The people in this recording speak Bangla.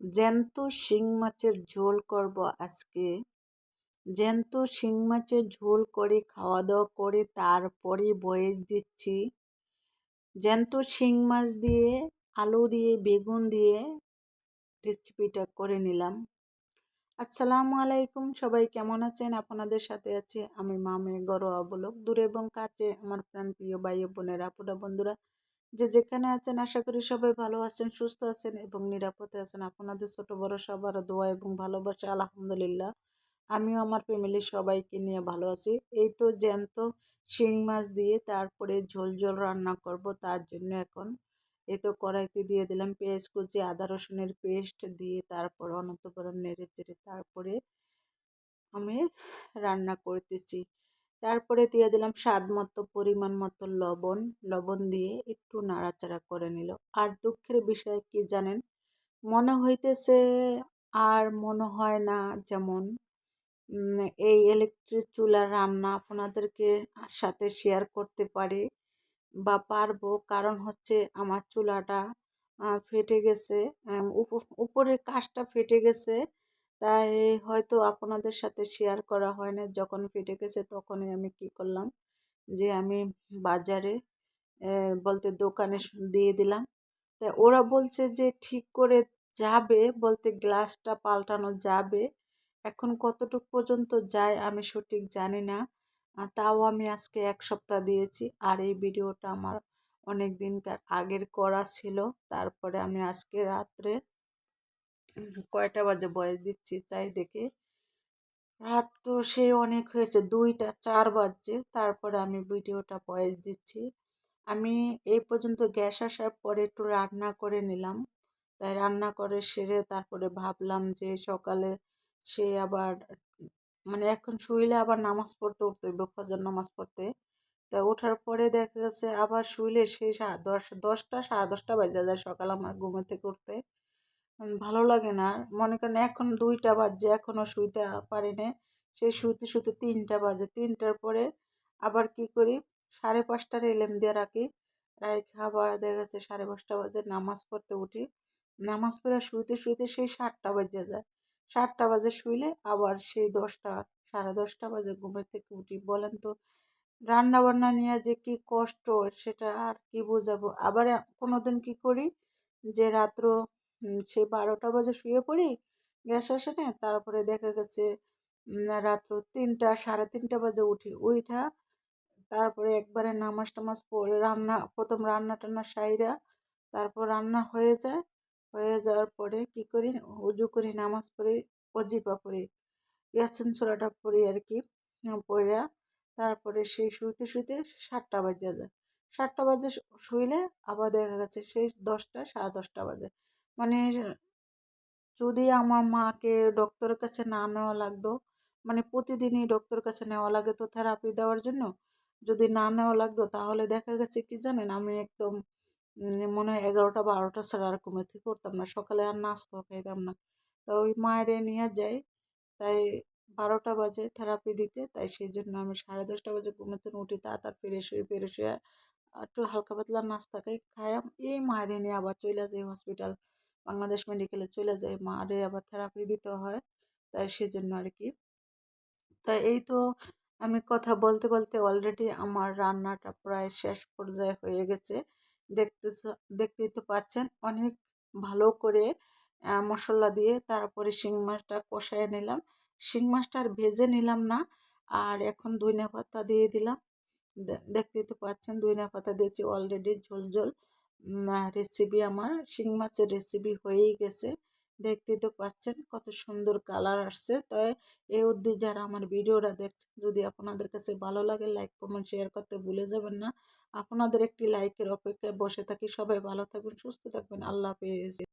জ্যান্ত শিং মাছের ঝোল করব আজকে। জ্যান্ত শিং মাছের ঝোল করে খাওয়া দাওয়া করে, তারপরে বয়েস দিচ্ছি। জ্যান্ত শিং মাছ দিয়ে, আলু দিয়ে, বেগুন দিয়ে রেসিপিটা করে নিলাম। আসসালামু আলাইকুম, সবাই কেমন আছেন? আপনাদের সাথে আছে আমি মামে গরোয়া বলক। দূরে এবং কাছে আমার প্রাণ প্রিয় ভাই বোনেরা আপুরা বন্ধুরা যে যেখানে আছেন, আশা করি সবাই ভালো আছেন, সুস্থ আছেন এবং নিরাপদে আছেন। আপনাদের ছোট বড় সবার দোয়া এবং ভালোবাসা, আলহামদুলিল্লাহ। আমিও আমার ফ্যামিলির সবাইকে নিয়ে ভালো আছি। এই তো জ্যান্ত শিং মাছ দিয়ে তারপরে ঝোল ঝোল রান্না করব, তার জন্য এখন এই তো কড়াইতে দিয়ে দিলাম পেঁয়াজ কুচি, আদা রসুনের পেস্ট দিয়ে তারপর অনন্তকরণ নেড়ে চেড়ে তারপরে আমি রান্না করতেছি। তারপরে দিয়ে দিলাম স্বাদ মতো, পরিমাণ মতো লবণ। লবণ দিয়ে একটু নাড়াচাড়া করে নিল। আর দুঃখের বিষয় কি জানেন? মনে হইতেছে আর মনে হয় না যেমন এই ইলেকট্রিক চুলার রান্না আপনাদেরকে সাথে শেয়ার করতে পারি বা পারব। কারণ হচ্ছে আমার চুলাটা ফেটে গেছে উপরের কাজটা ফেটে গেছে। তাই হয়তো আপনাদের সাথে শেয়ার করা হয় না যখন ফেটে গেছে তখনই আমি কি করলাম যে আমি বাজারে বলতে দোকানে দিয়ে দিলাম। তা ওরা বলছে যে ঠিক করে যাবে, বলতে গ্লাসটা পাল্টানো যাবে। এখন কতটুক পর্যন্ত যায় আমি সঠিক জানি না। তাও আমি আজকে এক সপ্তাহ দিয়েছি। আর এই ভিডিওটা আমার অনেক দিনকার আগের করা ছিল। তারপরে আমি আজকে রাত্রে কয়টা বাজে বয়স দিচ্ছি, তাই দেখে। রাত তো সে অনেক হয়েছে, দুইটা চার বাজছে, তারপরে আমি ভিডিওটা বয়স দিচ্ছি। আমি এই পর্যন্ত গ্যাস আসার পরে একটু রান্না করে নিলাম। তাই রান্না করে সেরে তারপরে ভাবলাম যে সকালে সে আবার মানে এখন শুইলে আবার নামাজ পড়তে, উঠতে ফজর নামাজ পড়তে। তা ওঠার পরে দেখা গেছে আবার শুইলে সেই দশ, দশটা, সাড়ে দশটা বাজে যায় সকাল আমার ঘুমে থেকে উঠতে। ভালো লাগে না। মনে করেন এখন দুইটা বাজে এখনও শুইতে পারি না সেই শুতে শুতে তিনটা বাজে। তিনটার পরে আবার কি করি? সাড়ে পাঁচটার এলেম দিয়ে রাখি। রাখে আবার দেখা যাচ্ছে সাড়ে পাঁচটা বাজে, নামাজ পড়তে উঠি। নামাজ পড়ে শুইতে শুইতে সেই সাতটা বাজে যায়। সাতটা বাজে শুইলে আবার সেই দশটা, সাড়ে দশটা বাজে ঘুমের থেকে উঠি। বলেন তো রান্না বান্না নিয়ে যে কি কষ্ট, সেটা আর কি বোঝাবো? আবার কোনো দিন কী করি যে রাত্র সে বারোটা বাজে শুয়ে পড়ি গ্যাস আসে না, তারপরে দেখা গেছে রাত্র তিনটা, সাড়ে তিনটা বাজে উঠি। উইঠা, তারপরে একবারে নামাজ টামাজ পড়ে, রান্না, প্রথম রান্না টান্না সাইরা, তারপর রান্না হয়ে যায়। হয়ে যাওয়ার পরে কি করি, উজু করি, নামাজ পড়ি অজিপা পড়ি, ইয়াসিন ছোড়াটা পড়ি আর কি পড়িয়া তারপরে সেই শুইতে শুইতে সাতটা বাজে যায়। সাতটা বাজে শুইলে আবার দেখা গেছে সেই দশটা, সাড়ে দশটা বাজে। মানে যদি আমার মাকে ডক্টরের কাছে না নেওয়া লাগতো মানে প্রতিদিনই ডক্টরের কাছে নেওয়া লাগে তো থেরাপি দেওয়ার জন্য, যদি না নেওয়া লাগতো তাহলে দেখা গেছে কি জানেন, আমি একদম মনে হয় এগারোটা বারোটা ছাড়া আর ঘুমেতে করতাম না, সকালে আর নাস্তাও খাইতাম না। তো ওই মায়ের নিয়ে যাই, তাই বারোটা বাজে থেরাপি দিতে, তাই সেই জন্য আমি সাড়ে দশটা বাজে ঘুমেতে উঠি, তাড়াতাড়ি ফ্রেশ হয়ে ফ্রেশ হয়ে একটু হালকা পাতলা নাস্তা খাই খাইয়াম এই মায়ের নিয়ে আবার চলে যাই হসপিটাল বাংলাদেশ মেডিকেলে চলে যাই মারে আবার থেরাপি দিতে হয়, তাই সেজন্য আর কি তাই এই তো আমি কথা বলতে বলতে অলরেডি আমার রান্নাটা প্রায় শেষ পর্যায়ে হয়ে গেছে। দেখতে দেখতেই তো পাচ্ছেন অনেক ভালো করে মশলা দিয়ে তারপরে শিং মাছটা কষায় নিলাম। শিং মাছটা আর ভেজে নিলাম না, আর এখন ধনিয়া পাতা দিয়ে দিলাম। দেখতেই তো পাচ্ছেন ধনিয়া পাতা দিয়েছি অলরেডি ঝোল ঝোল। রেসিপি আমার শিং মাছের রেসিপি হয়েই গেছে। দেখতে তো পাচ্ছেন কত সুন্দর কালার আসছে। তাই এই অবধি যারা আমার ভিডিওটা দেখছেন যদি আপনাদের কাছে ভালো লাগে লাইক কমেন্ট শেয়ার করতে ভুলে যাবেন না। আপনাদের একটি লাইকের অপেক্ষায় বসে থাকি। সবাই ভালো থাকবেন, সুস্থ থাকবেন। আল্লাহ হাফেজ।